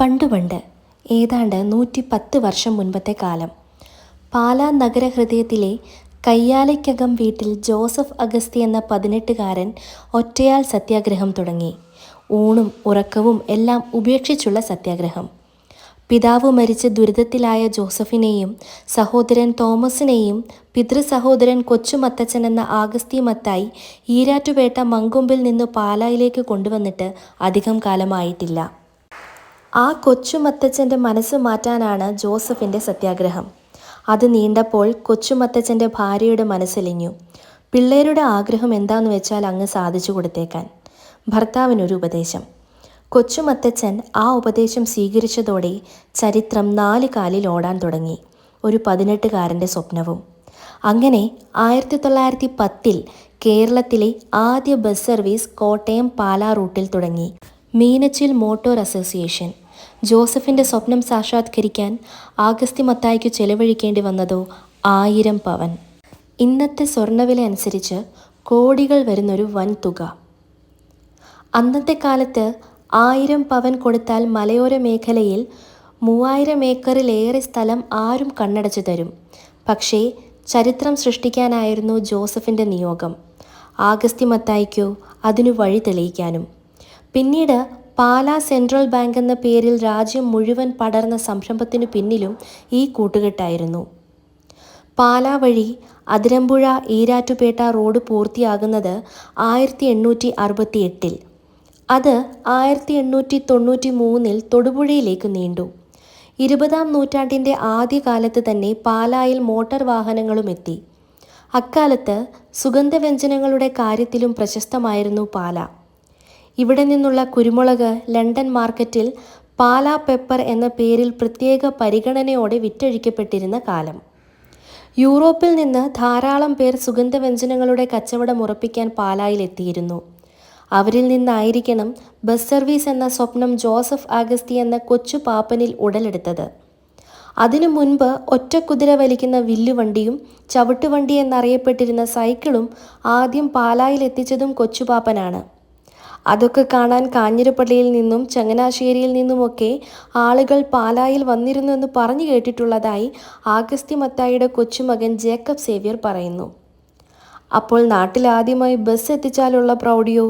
പണ്ടുപണ്ട് ഏതാണ്ട് നൂറ്റി പത്ത് വർഷം മുൻപത്തെ കാലം. പാലാ നഗരഹൃദയത്തിലെ കയ്യാലയ്ക്കകം വീട്ടിൽ ജോസഫ് അഗസ്തി എന്ന പതിനെട്ടുകാരൻ ഒറ്റയാൾ സത്യാഗ്രഹം തുടങ്ങി. ഊണും ഉറക്കവും എല്ലാം ഉപേക്ഷിച്ചുള്ള സത്യാഗ്രഹം. പിതാവ് മരിച്ച് ദുരിതത്തിലായ ജോസഫിനെയും സഹോദരൻ തോമസിനെയും പിതൃസഹോദരൻ കൊച്ചുമത്തച്ഛൻ എന്ന ആഗസ്തി മത്തായി ഈരാറ്റുപേട്ട മങ്കൊമ്പിൽ നിന്ന് പാലായിലേക്ക് കൊണ്ടുവന്നിട്ട് അധികം കാലമായിട്ടില്ല. ആ കൊച്ചുമത്തച്ഛന്റെ മനസ്സ് മാറ്റാനാണ് ജോസഫിന്റെ സത്യാഗ്രഹം. അത് നീണ്ടപ്പോൾ കൊച്ചുമത്തച്ഛന്റെ ഭാര്യയുടെ മനസ്സലിഞ്ഞു. പിള്ളേരുടെ ആഗ്രഹം എന്താന്ന് വെച്ചാൽ അങ്ങ് സാധിച്ചു കൊടുത്തേക്കാൻ. ഭർത്താവിനൊരു ഉപദേശം. കൊച്ചുമത്തച്ഛൻ ആ ഉപദേശം സ്വീകരിച്ചതോടെ ചരിത്രം നാല് കാലിൽ ഓടാൻ തുടങ്ങി. ഒരു പതിനെട്ടുകാരന്റെ സ്വപ്നവും. അങ്ങനെ ആയിരത്തി തൊള്ളായിരത്തി പത്തിൽ കേരളത്തിലെ ആദ്യ ബസ് സർവീസ് കോട്ടയം പാലാ റൂട്ടിൽ തുടങ്ങി. Meenachil motor association. ജോസഫിന്റെ സ്വപ്നം സാക്ഷാത്കരിക്കാൻ ആഗസ്തി മത്തായിക്ക് ചെലവഴിക്കേണ്ടി വന്നതോ ആയിരം പവൻ. ഇന്നത്തെ സ്വർണവില അനുസരിച്ച് കോടികൾ വരുന്നൊരു വൻ തുക അന്നത്തെ കാലത്ത് ആയിരം പവൻ കൊടുത്താൽ മലയോര മേഖലയിൽ മൂവായിരം ഏക്കറിലേറെ സ്ഥലം ആരും കണ്ണടച്ചു തരും. പക്ഷേ ചരിത്രം സൃഷ്ടിക്കാനായിരുന്നു ജോസഫിന്റെ നിയോഗം. ആഗസ്തി മത്തായിക്കോ അതിനു വഴി തെളിയിക്കാനും. പിന്നീട് പാലാ സെൻട്രൽ ബാങ്ക് എന്ന പേരിൽ രാജ്യം മുഴുവൻ പടർന്ന സംരംഭത്തിനു പിന്നിലും ഈ കൂട്ടുകെട്ടായിരുന്നു. പാലാ വഴി അതിരമ്പുഴ ഈരാറ്റുപേട്ട റോഡ് പൂർത്തിയാകുന്നത് ആയിരത്തി എണ്ണൂറ്റി അറുപത്തി എട്ടിൽ അത് ആയിരത്തി എണ്ണൂറ്റി തൊണ്ണൂറ്റി മൂന്നിൽ തൊടുപുഴയിലേക്ക് നീണ്ടു. ഇരുപതാം നൂറ്റാണ്ടിന്റെ ആദ്യകാലത്ത് തന്നെ പാലായിൽ മോട്ടോർ വാഹനങ്ങളും എത്തി. അക്കാലത്ത് സുഗന്ധവ്യഞ്ജനങ്ങളുടെ കാര്യത്തിലും പ്രശസ്തമായിരുന്നു പാല. ഇവിടെ നിന്നുള്ള കുരുമുളക് ലണ്ടൻ മാർക്കറ്റിൽ പാലാ പെപ്പർ എന്ന പേരിൽ പ്രത്യേക പരിഗണനയോടെ വിറ്റഴിക്കപ്പെട്ടിരുന്ന കാലം. യൂറോപ്പിൽ നിന്ന് ധാരാളം പേർ സുഗന്ധവ്യഞ്ജനങ്ങളുടെ കച്ചവടം ഉറപ്പിക്കാൻ പാലായിലെത്തിയിരുന്നു. അവരിൽ നിന്നായിരിക്കണം ബസ് സർവീസ് എന്ന സ്വപ്നം ജോസഫ് ആഗസ്തി എന്ന കൊച്ചു പാപ്പനിൽ ഉടലെടുത്തത്. അതിനു മുൻപ് ഒറ്റക്കുതിര വലിക്കുന്ന വില്ലുവണ്ടിയും ചവിട്ടുവണ്ടി എന്നറിയപ്പെട്ടിരുന്ന സൈക്കിളും ആദ്യം പാലായിലെത്തിച്ചതും കൊച്ചുപാപ്പനാണ് അതൊക്കെ കാണാൻ കാഞ്ഞിരപ്പള്ളിയിൽ നിന്നും ചങ്ങനാശ്ശേരിയിൽ നിന്നുമൊക്കെ ആളുകൾ പാലായിൽ വന്നിരുന്നു എന്ന് പറഞ്ഞു കേട്ടിട്ടുള്ളതായി ആഗസ്തി മത്തായിയുടെ കൊച്ചുമകൻ ജേക്കബ് സേവ്യർ പറയുന്നു. അപ്പോൾ നാട്ടിൽ ആദ്യമായി ബസ് എത്തിച്ചാലുള്ള പ്രൗഢിയോ?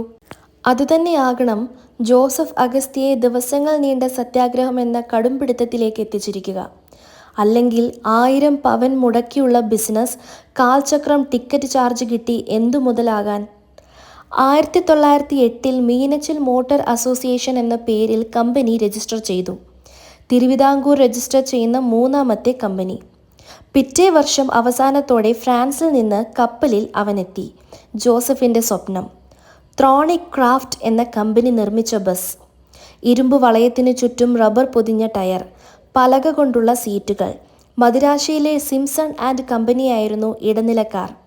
അതുതന്നെയാകണം ജോസഫ് അഗസ്തിയെ ദിവസങ്ങൾ നീണ്ട സത്യാഗ്രഹം എന്ന കടുംപിടുത്തത്തിലേക്ക് എത്തിച്ചിരിക്കുക. അല്ലെങ്കിൽ ആയിരം പവൻ മുടക്കിയുള്ള ബിസിനസ് കാൽചക്രം ടിക്കറ്റ് ചാർജ് കിട്ടി എന്തു മുതലാകാൻ ആയിരത്തി തൊള്ളായിരത്തി എട്ടിൽ മീനച്ചിൽ മോട്ടോർ അസോസിയേഷൻ എന്ന പേരിൽ കമ്പനി രജിസ്റ്റർ ചെയ്തു. തിരുവിതാംകൂർ രജിസ്റ്റർ ചെയ്യുന്ന മൂന്നാമത്തെ കമ്പനി. പിറ്റേ വർഷം അവസാനത്തോടെ ഫ്രാൻസിൽ നിന്ന് കപ്പലിൽ അവനെത്തി. ജോസഫിന്റെ സ്വപ്നം. ത്രോണിക് ക്രാഫ്റ്റ് എന്ന കമ്പനി നിർമ്മിച്ച ബസ്. ഇരുമ്പ് വളയത്തിനു ചുറ്റും റബ്ബർ പൊതിഞ്ഞ ടയർ. പലക കൊണ്ടുള്ള സീറ്റുകൾ. മദിരാശിയിലെ സിംസൺ ആൻഡ് കമ്പനിയായിരുന്നു ഇടനിലക്കാർ.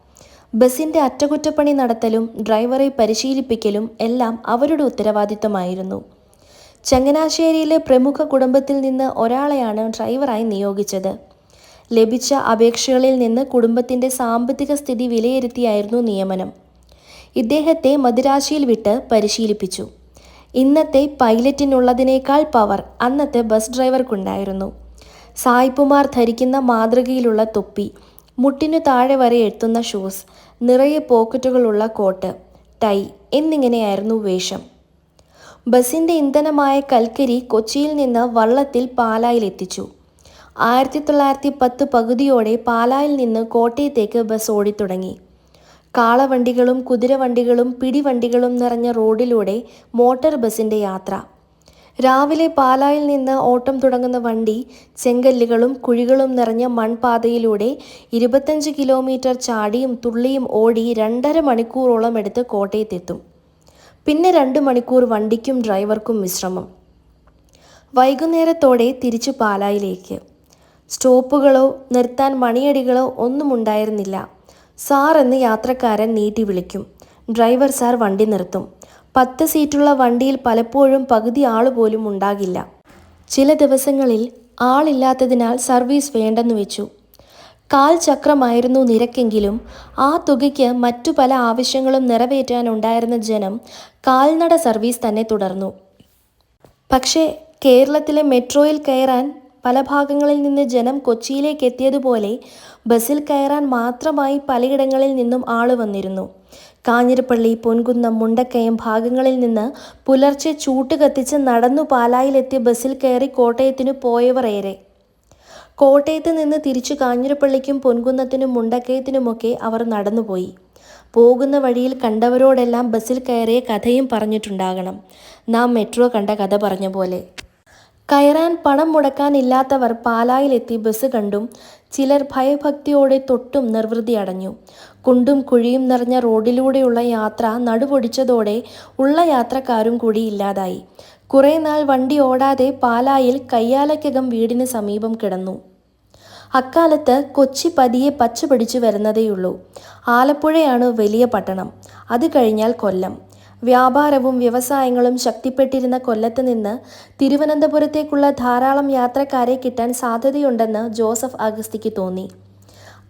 ബസിന്റെ അറ്റകുറ്റപ്പണി നടത്തലും ഡ്രൈവറെ പരിശീലിപ്പിക്കലും എല്ലാം അവരുടെ ഉത്തരവാദിത്തമായിരുന്നു ചങ്ങനാശ്ശേരിയിലെ പ്രമുഖ കുടുംബത്തിൽ നിന്ന് ഒരാളെയാണ് ഡ്രൈവറായി നിയോഗിച്ചത്. ലഭിച്ച അപേക്ഷകളിൽ നിന്ന് കുടുംബത്തിന്റെ സാമ്പത്തിക സ്ഥിതി വിലയിരുത്തിയായിരുന്നു നിയമനം. ഇദ്ദേഹത്തെ മദിരാശിയിൽ വിട്ട് പരിശീലിപ്പിച്ചു. ഇന്നത്തെ പൈലറ്റിനുള്ളതിനേക്കാൾ പവർ അന്നത്തെ ബസ് ഡ്രൈവർക്കുണ്ടായിരുന്നു. സായിപ്പുമാർ ധരിക്കുന്ന മാതൃകയിലുള്ള തൊപ്പി മുട്ടിനു താഴെ വരെ എത്തുന്ന ഷൂസ് നിറയെ പോക്കറ്റുകളുള്ള കോട്ട് ടൈ എന്നിങ്ങനെയായിരുന്നു വേഷം. ബസിന്റെ ഇന്ധനമായ കൽക്കരി കൊച്ചിയിൽ നിന്ന് വള്ളത്തിൽ പാലായിലെത്തിച്ചു ആയിരത്തി തൊള്ളായിരത്തി പത്ത് പകുതിയോടെ പാലായിൽ നിന്ന് കോട്ടയത്തേക്ക് ബസ് ഓടിത്തുടങ്ങി. കാളവണ്ടികളും കുതിരവണ്ടികളും പിടിവണ്ടികളും നിറഞ്ഞ റോഡിലൂടെ മോട്ടോർ ബസിന്റെ യാത്ര. രാവിലെ പാലായിൽ നിന്ന് ഓട്ടം തുടങ്ങുന്ന വണ്ടി ചെങ്കല്ലുകളും കുഴികളും നിറഞ്ഞ മൺപാതയിലൂടെ ഇരുപത്തഞ്ച് കിലോമീറ്റർ ചാടിയും തുള്ളിയും ഓടി രണ്ടര മണിക്കൂറോളം എടുത്ത് കോട്ടയത്തെത്തും. പിന്നെ രണ്ട് മണിക്കൂർ വണ്ടിക്കും ഡ്രൈവർക്കും വിശ്രമം. വൈകുന്നേരത്തോടെ തിരിച്ചു പാലായിലേക്ക്. സ്റ്റോപ്പുകളോ നിർത്താൻ മണിയടികളോ ഒന്നും ഉണ്ടായിരുന്നില്ല. സാർ എന്ന് യാത്രക്കാരൻ നീട്ടി വിളിക്കും. ഡ്രൈവർ സാർ വണ്ടി നിർത്തും. പത്ത് സീറ്റുള്ള വണ്ടിയിൽ പലപ്പോഴും പകുതി ആൾ പോലും ഉണ്ടാകില്ല. ചില ദിവസങ്ങളിൽ ആളില്ലാത്തതിനാൽ സർവീസ് വേണ്ടെന്ന് വെച്ചു. കാൽ ചക്രമായിരുന്നു നിരക്കെങ്കിലും ആ തുകയ്ക്ക് മറ്റു പല ആവശ്യങ്ങളും നിറവേറ്റാനുണ്ടായിരുന്ന ജനം കാൽനട സർവീസ് തന്നെ തുടർന്നു. പക്ഷേ കേരളത്തിലെ മെട്രോയിൽ കയറാൻ പല ഭാഗങ്ങളിൽ നിന്ന് ജനം കൊച്ചിയിലേക്ക് എത്തിയതുപോലെ ബസ്സിൽ കയറാൻ മാത്രമായി പലയിടങ്ങളിൽ നിന്നും ആൾ വന്നിരുന്നു. കാഞ്ഞിരപ്പള്ളി പൊൻകുന്നം മുണ്ടക്കയം ഭാഗങ്ങളിൽ നിന്ന് പുലർച്ചെ ചൂട്ട് കത്തിച്ച് നടന്നു പാലായിലെത്തിയ ബസ്സിൽ കയറി കോട്ടയത്തിനു പോയവർ ഏറെ കോട്ടയത്ത് നിന്ന് തിരിച്ചു കാഞ്ഞിരപ്പള്ളിക്കും പൊൻകുന്നത്തിനും മുണ്ടക്കയത്തിനുമൊക്കെ അവർ നടന്നുപോയി. പോകുന്ന വഴിയിൽ കണ്ടവരോടെല്ലാം ബസ്സിൽ കയറിയ കഥയും പറഞ്ഞിട്ടുണ്ടാകണം. നാം മെട്രോ കണ്ട കഥ പറഞ്ഞ പോലെ. കയറാൻ പണം മുടക്കാനില്ലാത്തവർ പാലായിലെത്തി ബസ് കണ്ടും ചിലർ ഭയഭക്തിയോടെ തൊട്ടും നിർവൃതി അടഞ്ഞു. കുണ്ടും കുഴിയും നിറഞ്ഞ റോഡിലൂടെയുള്ള യാത്ര നടുപൊടിച്ചതോടെ ഉള്ള യാത്രക്കാരും കൂടി ഇല്ലാതായി. കുറേ നാൾ വണ്ടി ഓടാതെ പാലായിൽ കയ്യാലയ്ക്കകം വീടിന് സമീപം കിടന്നു. അക്കാലത്ത് കൊച്ചി പതിയെ പച്ച പിടിച്ചു വരുന്നതേയുള്ളൂ. ആലപ്പുഴയാണ് വലിയ പട്ടണം. അത് കഴിഞ്ഞാൽ കൊല്ലം. വ്യാപാരവും വ്യവസായങ്ങളും ശക്തിപ്പെട്ടിരുന്ന കൊല്ലത്ത് നിന്ന് തിരുവനന്തപുരത്തേക്കുള്ള ധാരാളം യാത്രക്കാരെ കിട്ടാൻ സാധ്യതയുണ്ടെന്ന് ജോസഫ് അഗസ്തിക്ക് തോന്നി.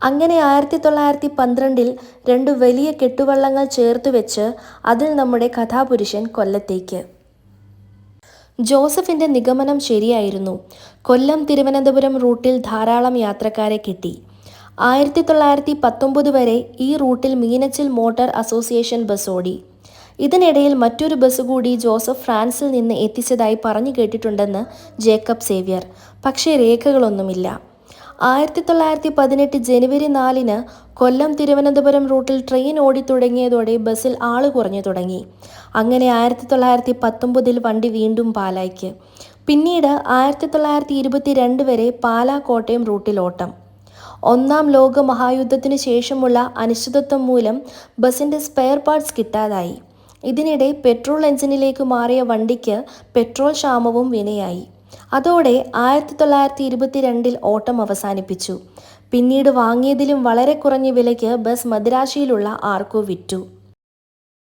അങ്ങനെ ആയിരത്തി തൊള്ളായിരത്തി പന്ത്രണ്ടിൽ രണ്ട് വലിയ കെട്ടുവള്ളങ്ങൾ ചേർത്ത് വെച്ച് അതിൽ നമ്മുടെ കഥാപുരുഷൻ കൊല്ലത്തേക്ക്. ജോസഫിന്റെ നിഗമനം ശരിയായിരുന്നു. കൊല്ലം തിരുവനന്തപുരം റൂട്ടിൽ ധാരാളം യാത്രക്കാരെ കിട്ടി. ആയിരത്തി തൊള്ളായിരത്തി പത്തൊമ്പത് വരെ ഈ റൂട്ടിൽ മീനച്ചിൽ മോട്ടോർ അസോസിയേഷൻ ബസ് ഓടി. ഇതിനിടയിൽ മറ്റൊരു ബസ് കൂടി ജോസഫ് ഫ്രാൻസിൽ നിന്ന് എത്തിച്ചതായി പറഞ്ഞു കേട്ടിട്ടുണ്ടെന്ന് ജേക്കബ് സേവ്യർ. പക്ഷേ രേഖകളൊന്നുമില്ല. ആയിരത്തി തൊള്ളായിരത്തി പതിനെട്ട് ജനുവരി നാലിന് കൊല്ലം തിരുവനന്തപുരം റൂട്ടിൽ ട്രെയിൻ ഓടിത്തുടങ്ങിയതോടെ ബസ്സിൽ ആൾ കുറഞ്ഞു തുടങ്ങി. അങ്ങനെ ആയിരത്തി തൊള്ളായിരത്തി പത്തൊമ്പതിൽ വണ്ടി വീണ്ടും പാലായ്ക്ക്. പിന്നീട് ആയിരത്തി തൊള്ളായിരത്തി ഇരുപത്തി രണ്ട് വരെ പാലാ കോട്ടയം റൂട്ടിൽ ഓട്ടം ഒന്നാം ലോക മഹായുദ്ധത്തിനു ശേഷമുള്ള അനിശ്ചിതത്വം മൂലം ബസിന്റെ സ്പെയർ പാർട്സ് കിട്ടാതായി. ഇതിനിടെ പെട്രോൾ എഞ്ചിനിലേക്ക് മാറിയ വണ്ടിക്ക് പെട്രോൾ ക്ഷാമവും വിനയായി. അതോടെ ആയിരത്തി തൊള്ളായിരത്തി ഇരുപത്തിരണ്ടിൽ ഓട്ടം അവസാനിപ്പിച്ചു. പിന്നീട് വാങ്ങിയതിലും വളരെ കുറഞ്ഞ വിലയ്ക്ക് ബസ് മദിരാശിയിലുള്ള ആർക്കോ വിറ്റു.